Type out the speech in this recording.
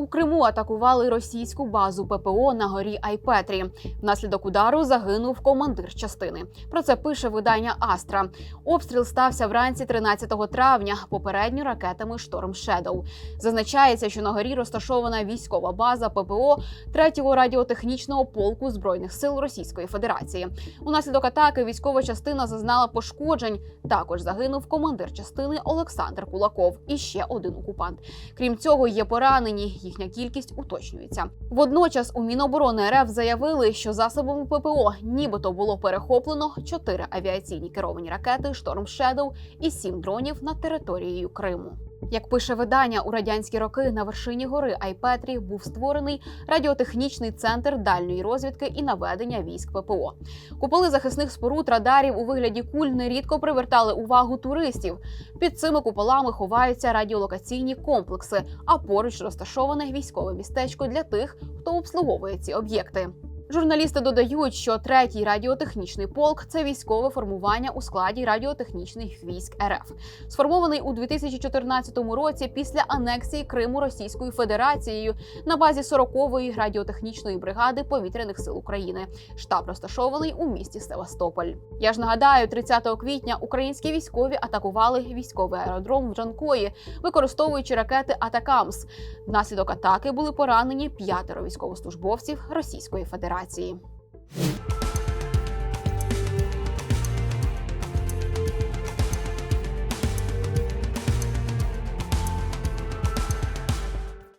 У Криму атакували російську базу ППО на горі Айпетрі. Внаслідок удару загинув командир частини. Про це пише видання Астра. Обстріл стався вранці 13 травня. Попередньо ракетами Шторм Шедоу. Зазначається, що на горі розташована військова база ППО 3-го радіотехнічного полку збройних сил Російської Федерації. Унаслідок атаки військова частина зазнала пошкоджень. Також загинув командир частини Олександр Кулаков і ще один окупант. Крім цього, є поранені. Їхня кількість уточнюється. Водночас у Міноборони РФ заявили, що засобами ППО нібито було перехоплено чотири авіаційні керовані ракети Шторм Шедоу і сім дронів над територією Криму. Як пише видання, у радянські роки на вершині гори Айпетрі був створений радіотехнічний центр дальньої розвідки і наведення військ ППО. Куполи захисних споруд радарів у вигляді куль нерідко привертали увагу туристів. Під цими куполами ховаються радіолокаційні комплекси, а поруч розташоване військове містечко для тих, хто обслуговує ці об'єкти. Журналісти додають, що третій радіотехнічний полк це військове формування у складі радіотехнічних військ РФ, сформований у 2014 році після анексії Криму Російською Федерацією на базі 40-ї радіотехнічної бригади повітряних сил України. Штаб розташований у місті Севастополь. Я ж нагадаю, 30 квітня українські військові атакували військовий аеродром в Джанкої, використовуючи ракети Атакамс. Внаслідок атаки були поранені п'ятеро військовослужбовців Російської Федерації праці.